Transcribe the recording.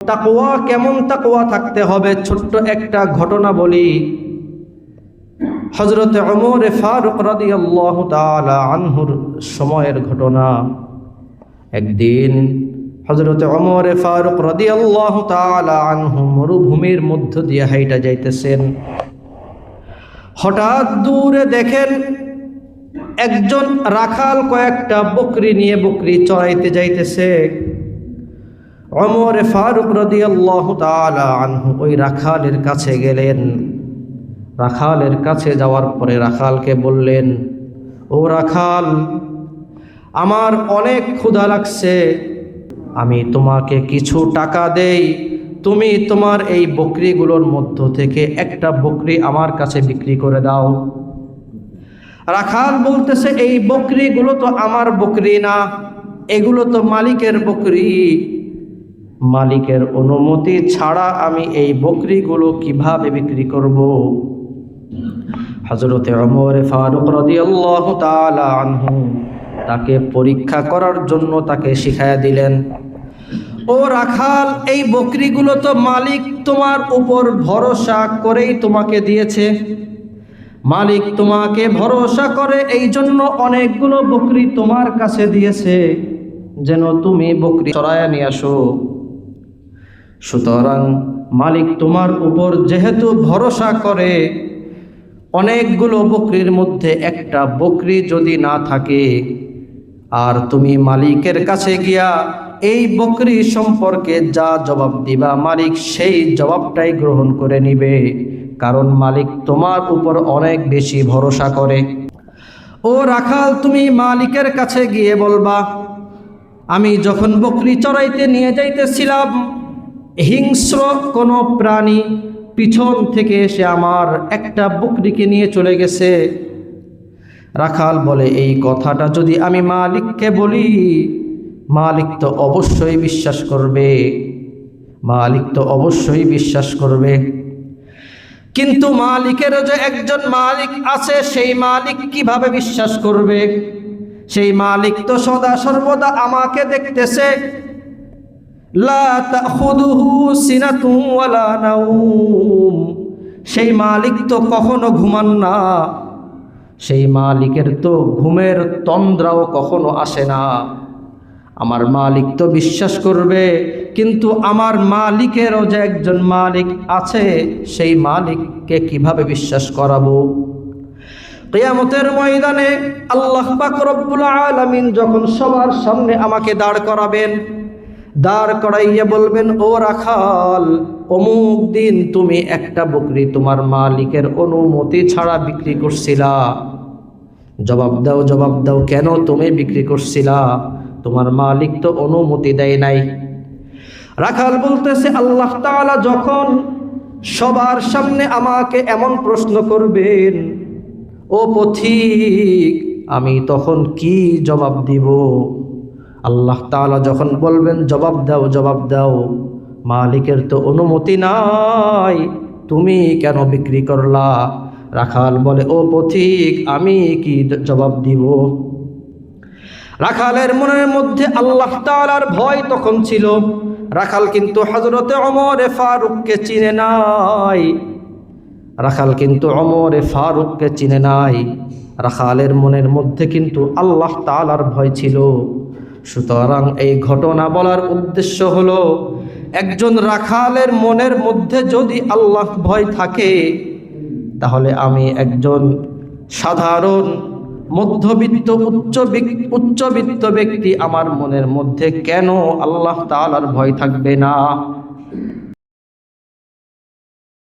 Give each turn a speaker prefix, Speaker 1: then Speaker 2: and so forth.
Speaker 1: তাকওয়া, কেমন তাকওয়া থাকতে হবে? ছোট্ট একটা ঘটনা বলি। হজরত অমর ফারুক রাদিয়াল্লাহু তাআলা আনহুর সময়ের ঘটনা। একদিন হজরত অমর ফারুক রাদিয়াল্লাহু তাআলা আনহু মরুভূমির মধ্য দিয়ে হাইটা যাইতেছেন। হঠাৎ দূরে দেখেন একজন রাখাল কয়েকটা বকরি নিয়ে বকরি চড়াইতে যাইতেছে। অমর ফারুক রাদিয়াল্লাহু তাআলা আনহু ওই রাখালের কাছে গেলেন। রাখালের কাছে যাওয়ার পরে রাখালকে বললেন, ও রাখাল, আমার অনেক ক্ষুধা লাগছে। আমি তোমাকে কিছু টাকা দেই। তুমি তোমার এই বকরিগুলোর মধ্য থেকে একটা বকরি আমার কাছে বিক্রি করে দাও। রাখাল বলতেছে, এই বকরিগুলো তো আমার বকরি না। এগুলো তো মালিকের বকরি। মালিকের অনুমতি ছাড়া আমি এই বকরিগুলো কীভাবে বিক্রি করব? হজরতে অমর ফারুক রাদিয়াল্লাহু তাআলা আনহু তাকে পরীক্ষা করার জন্য তাকে শিখাইয়া দিলেন, ও রাখাল, এই বকরিগুলো তো মালিক তোমার উপর ভরসা করেই তোমাকে দিয়েছে। মালিক তোমাকে ভরসা করে এই জন্য অনেকগুলো বকরি তোমার কাছে দিয়েছে। যেন তুমি বকরি চড়ায় নিয়ে আসো। সুতরাং মালিক তোমার উপর যেহেতু ভরসা করে, অনেকগুলো বকরির মধ্যে একটা বকরি যদি না থাকে, আর তুমি মালিকের কাছে গিয়া এই বকরি সম্পর্কে যা জবাব দিবা, মালিক সেই জবাবটাই গ্রহণ করে নিবে, কারণ মালিক তোমার উপর অনেক বেশি ভরসা করে। ও রাখাল, তুমি মালিকের কাছে গিয়ে বলবা, আমি যখন বকরি চড়াইতে নিয়ে যাইতেছিলাম হিংস্র কোনো প্রাণী পিছন থেকে এসে আমার একটা বকরিকে নিয়ে চলে গেছে। রাখাল বলে, এই কথাটা যদি আমি মালিককে বলি, মালিক তো অবশ্যই বিশ্বাস করবে। মালিক তো অবশ্যই বিশ্বাস করবে। কিন্তু মালিকেরও যে একজন মালিক আছে, সেই মালিক কীভাবে বিশ্বাস করবে? সেই মালিক তো সদা সর্বদা আমাকে দেখতেছে। সেই মালিক তো কখনো ঘুমান না। সেই মালিকের তো ঘুমের তন্দ্রাও কখনো আসে না। আমার মালিক তো বিশ্বাস করবে, কিন্তু আমার মালিকেরও যে একজন মালিক আছে, সেই মালিককে কীভাবে বিশ্বাস করাবো? কিয়ামতের ময়দানে আল্লাহ পাক রব্বুল যখন সবার সামনে আমাকে দাঁড় করাবেন দাঁড় করাইয়া বলবেন, ও রাখাল, অমুক দিন তুমি একটা বকরি তোমার মালিকের অনুমতি ছাড়া বিক্রি করছিলা। জবাব দাও জবাব দাও, কেন তুমি বিক্রি করছিলা? তোমার মালিক তো অনুমতি দেয় নাই। রাখাল বলতেছে, আল্লাহ তাআলা যখন সবার সামনে আমাকে এমন প্রশ্ন করবেন, ও পথিক, আমি তখন কি জবাব দিব? আল্লাহ তাআলা যখন বলবেন, জবাব দাও জবাব দাও। মালিকের তো অনুমতি নাই। তুমি কেন বিক্রি করলা? রাখাল বলে, ও পথিক, আমি কি জবাব দিব? রাখালের মনের মধ্যে আল্লাহ তাআলার ভয় তখন ছিল। রাখাল কিন্তু হজরতে অমরে ফারুককে চিনে নাই। রাখাল কিন্তু অমরে ফারুককে চিনে নাই। রাখালের মনের মধ্যে কিন্তু আল্লাহ তালার ভয় ছিল। সুতরাং এই ঘটনা বলার উদ্দেশ্য হল, একজন রাখালের মনের মধ্যে যদি আল্লাহ ভয় থাকে, তাহলে আমি একজন সাধারণ মধ্যবিত্ত, উচ্চ উচ্চবিত্ত ব্যক্তি আমার মনের মধ্যে কেন আল্লাহ তালার ভয় থাকবে না?